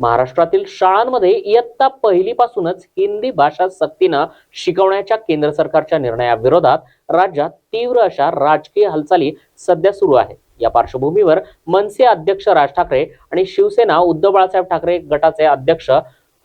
महाराष्ट्रातील शाळांमध्ये इयत्ता पहिलीपासूनच हिंदी भाषा सक्तीनं शिकवण्याच्या केंद्र सरकारच्या निर्णयाविरोधात राज्यात तीव्र अशा राजकीय हालचाली सध्या सुरू आहेत. या पार्श्वभूमीवर मनसे अध्यक्ष राज ठाकरे आणि शिवसेना उद्धव बाळासाहेब ठाकरे गटाचे अध्यक्ष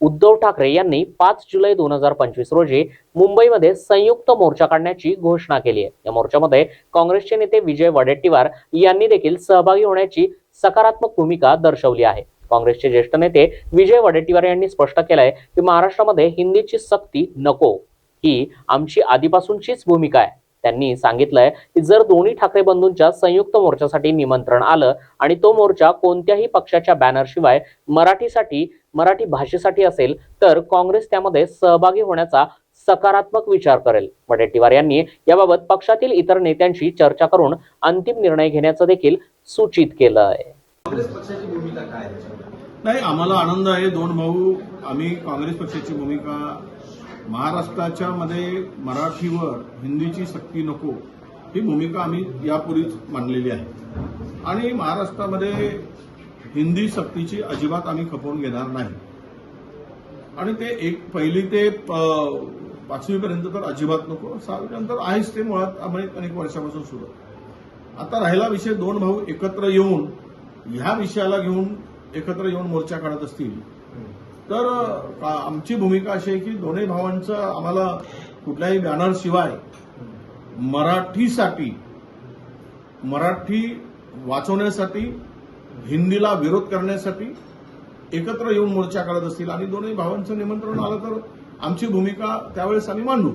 उद्धव ठाकरे यांनी पाच जुलै दोन हजार पंचवीस रोजी मुंबईमध्ये संयुक्त मोर्चा काढण्याची घोषणा केली आहे. या मोर्चामध्ये काँग्रेसचे नेते विजय वडेट्टीवार यांनी देखील सहभागी होण्याची सकारात्मक भूमिका दर्शवली आहे. काँग्रेसचे ज्येष्ठ नेते विजय वडेट्टीवार यांनी स्पष्ट केलंय की महाराष्ट्रामध्ये हिंदीची सक्ती नको. ही आमची आधीपासूनचीच भूमिका आहे. त्यांनी सांगितलंय की जर दोन्ही ठाकरे बंधूंच्या संयुक्त मोर्चासाठी निमंत्रण आलं आणि तो मोर्चा कोणत्याही पक्षाच्या बॅनरशिवाय मराठीसाठी मराठी भाषेसाठी असेल तर काँग्रेस त्यामध्ये सहभागी होण्याचा सकारात्मक विचार करेल. वडेट्टीवार यांनी याबाबत पक्षातील इतर नेत्यांशी चर्चा करून अंतिम निर्णय घेण्याचं देखील सूचित केलं आहे काँग्रेस पक्षाची भूमिका काय नाही आम्हाला आनंद आहे. दोन भाऊ आम्ही काँग्रेस पक्षाची भूमिका महाराष्ट्राच्या मध्ये मराठीवर हिंदीची सक्ती नको ही भूमिका आम्ही यापूर्वीच मांडलेली आहे. आणि महाराष्ट्रामध्ये हिंदी सक्तीची अजिबात आम्ही खपवून घेणार नाही. आणि ते एक पहिली ते पाचवीपर्यंत तर अजिबात नको. सहावीनंतर आहेच ते मुळात. अनेक वर्षापासून सुरू आता राहिला विषय दोन भाऊ एकत्र येऊन ह्या विषयाला घेऊन एकत्र येऊन मोर्चा काढत असतील तर आमची भूमिका अशी आहे की दोन्ही भावांचं आम्हाला कुठल्याही बॅनरशिवाय मराठीसाठी मराठी वाचवण्यासाठी हिंदीला विरोध करण्यासाठी एकत्र येऊन मोर्चा काढत असतील आणि दोन्ही भावांचं निमंत्रण आलं तर आमची भूमिका त्यावेळेस आम्ही मांडू.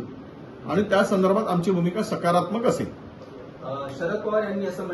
आणि त्या संदर्भात आमची भूमिका सकारात्मक असेल. शरद पवार यांनी असं